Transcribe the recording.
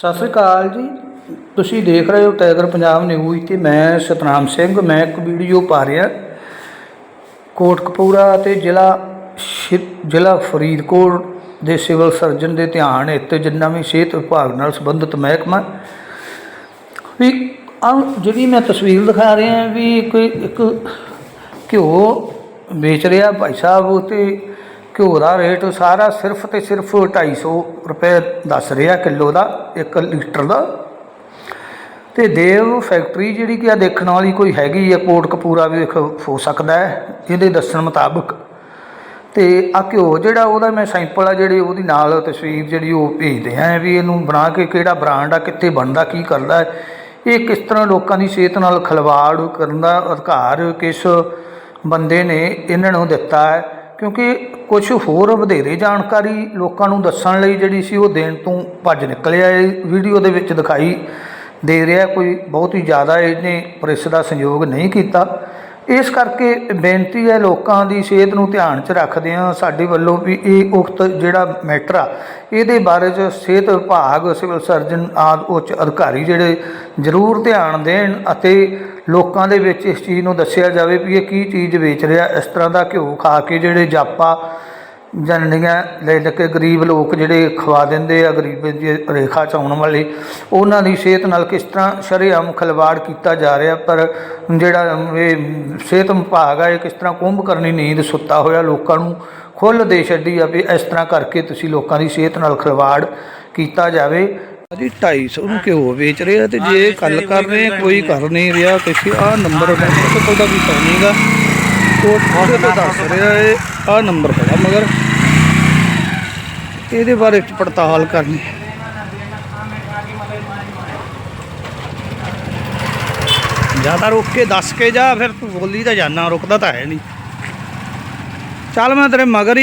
ਸਤਿ ਸ੍ਰੀ ਅਕਾਲ ਜੀ। ਤੁਸੀਂ ਦੇਖ ਰਹੇ ਹੋ ਟਾਈਗਰ ਪੰਜਾਬ ਨਿਊਜ਼ ਤੇ ਮੈਂ ਸਤਨਾਮ ਸਿੰਘ, ਮੈਂ ਇੱਕ ਵੀਡੀਓ ਪਾ ਰਿਹਾ। ਕੋਟਕਪੂਰਾ ਤੇ ਜ਼ਿਲ੍ਹਾ ਸ਼ਿ- ਜ਼ਿਲ੍ਹਾ ਫਰੀਦਕੋਟ ਦੇ ਸਿਵਲ ਸਰਜਨ ਦੇ ਧਿਆਨ ਇੱਥੇ ਜਿੰਨਾ ਵੀ ਸਿਹਤ ਵਿਭਾਗ ਨਾਲ ਸੰਬੰਧਿਤ ਮਹਿਕਮਾ ਵੀ ਆਹ ਜਿਹੜੀ ਮੈਂ ਤਸਵੀਰ ਦਿਖਾ ਰਿਹਾ ਵੀ ਕੋਈ ਇੱਕ ਘਿਓ ਵੇਚ ਰਿਹਾ ਭਾਈ ਸਾਹਿਬ ਤੇ ਘਿਓ ਦਾ ਰੇਟ ਸਾਰਾ ਸਿਰਫ ਤੇ ਸਿਰਫ 250 ਰੁਪਏ ਦੱਸ ਰਿਹਾ ਕਿਲੋ ਦਾ 1 ਲੀਟਰ ਦਾ। ਤੇ ਦੇਵ ਫੈਕਟਰੀ ਜਿਹੜੀ ਕਿ ਆ ਦੇਖਣ ਵਾਲੀ ਕੋਈ ਹੈਗੀ ਆ, ਕੋਟ ਕਪੂਰਾ ਵੀ ਹੋ ਸਕਦਾ ਹੈ ਇਹਦੇ ਦੱਸਣ ਮੁਤਾਬਕ। ਤੇ ਆ ਘਿਓ ਜਿਹੜਾ ਉਹਦਾ ਮੈਂ ਸੈਂਪਲ ਆ ਜਿਹੜੀ ਉਹਦੀ ਨਾਲ ਤਸਵੀਰ ਜਿਹੜੀ ਉਹ ਭੇਜਦੇ ਆ ਵੀ ਇਹਨੂੰ ਬਣਾ ਕੇ ਕਿਹੜਾ ਬ੍ਰਾਂਡ ਆ, ਕਿੱਥੇ ਬਣਦਾ, ਕੀ ਕਰਦਾ ਇਹ ਕਿਸ ਤਰ੍ਹਾਂ ਲੋਕਾਂ ਦੀ ਸਿਹਤ ਨਾਲ ਖਿਲਵਾੜ ਕਰਨ ਦਾ ਅਧਿਕਾਰ ਕਿਸ ਬੰਦੇ ਨੇ ਇਹਨਾਂ ਨੂੰ ਦਿੱਤਾ ਹੈ। ਕਿਉਂਕਿ ਕੁਝ ਹੋਰ ਵਧੇਰੇ ਜਾਣਕਾਰੀ ਲੋਕਾਂ ਨੂੰ ਦੱਸਣ ਲਈ ਜਿਹੜੀ ਸੀ ਉਹ ਦੇਣ ਤੋਂ ਭੱਜ ਨਿਕਲਿਆ। ਇਹ ਵੀਡੀਓ ਦੇ ਵਿੱਚ ਦਿਖਾਈ ਦੇ ਰਿਹਾ ਕੋਈ ਬਹੁਤ ਹੀ ਜ਼ਿਆਦਾ ਇਹਨੇ ਪ੍ਰੈਸ ਦਾ ਸੰਯੋਗ ਨਹੀਂ ਕੀਤਾ। ਇਸ ਕਰਕੇ ਬੇਨਤੀ ਹੈ ਲੋਕਾਂ ਦੀ ਸਿਹਤ ਨੂੰ ਧਿਆਨ 'ਚ ਰੱਖਦੇ ਹਾਂ। ਸਾਡੇ ਵੱਲੋਂ ਵੀ ਇਹ ਉਕਤ ਜਿਹੜਾ ਮੈਟਰ ਆ, ਇਹਦੇ ਬਾਰੇ 'ਚ ਸਿਹਤ ਵਿਭਾਗ, ਸਿਵਲ ਸਰਜਨ ਆਦਿ ਉੱਚ ਅਧਿਕਾਰੀ ਜਿਹੜੇ ਜ਼ਰੂਰ ਧਿਆਨ ਦੇਣ ਅਤੇ ਲੋਕਾਂ ਦੇ ਵਿੱਚ ਇਸ ਚੀਜ਼ ਨੂੰ ਦੱਸਿਆ ਜਾਵੇ ਵੀ ਇਹ ਕੀ ਚੀਜ਼ ਵੇਚ ਰਿਹਾ, ਇਸ ਤਰ੍ਹਾਂ ਦਾ ਘਿਓ ਖਾ ਕੇ ਜਿਹੜੇ ਜਾਪਾ ਜਨਨੀਆਂ, ਲੈ ਲੈ ਗਰੀਬ ਲੋਕ ਜਿਹੜੇ ਖਵਾ ਦਿੰਦੇ ਆ, ਗਰੀਬ ਦੀ ਰੇਖਾ ਚ ਆਉਣ ਵਾਲੇ, ਉਹਨਾਂ ਦੀ ਸਿਹਤ ਨਾਲ ਕਿਸ ਤਰ੍ਹਾਂ ਸ਼ਰੇਆਮ ਖਿਲਵਾੜ ਕੀਤਾ ਜਾ ਰਿਹਾ, ਪਰ ਜਿਹੜਾ ਇਹ ਸਿਹਤ ਵਿਭਾਗ ਆ, ਇਹ ਕਿਸ ਤਰ੍ਹਾਂ ਕੁੰਭ ਕਰਨੀ ਨੀਂਦ ਸੁੱਤਾ ਹੋਇਆ ਲੋਕਾਂ ਨੂੰ, ਖੁੱਲ੍ਹ ਦੇ ਛੱਡੀ ਆ ਵੀ ਇਸ ਤਰ੍ਹਾਂ ਕਰਕੇ ਤੁਸੀਂ ਲੋਕਾਂ ਦੀ ਸਿਹਤ ਨਾਲ ਖਿਲਵਾੜ ਕੀਤਾ ਜਾਵੇ। ਜੀ 250 ਨੂੰ ਘਿਓ ਵੇਚ ਰਿਹਾ ਤੇ ਜੇ ਗੱਲ ਕਰ ਰਹੇ ਆ, ਕੋਈ ਕਰ ਨਹੀਂ ਰਿਹਾ ਤੁਸੀਂ ਆਹ ਨੰਬਰ ਮੋਟਰਸਾਈਕਲ ਦਾ ਵੀ ਕਰਨੀਗਾ ਕੋਟ ਤੇ ਦੱਸ ਰਿਹਾ ਇਹ ਆਹ ਨੰਬਰ ਹੈਗਾ ਮਗਰ। ਇਹਦੇ ਬਾਰੇ ਚ ਪੜਤਾਲ ਕਰਨੀ। ਜ਼ਿਆਦਾ ਰੁਕ ਕੇ ਦੱਸ ਕੇ ਜਾ ਫਿਰ ਤੂੰ ਬੋਲੀ ਤਾਂ ਜਾਨਾ ਰੁਕਦਾ ਤਾਂ ਹੈ ਨਹੀਂ। ਚੱਲ ਮੈਂ ਤੇਰੇ ਮਗਰ ਹੀ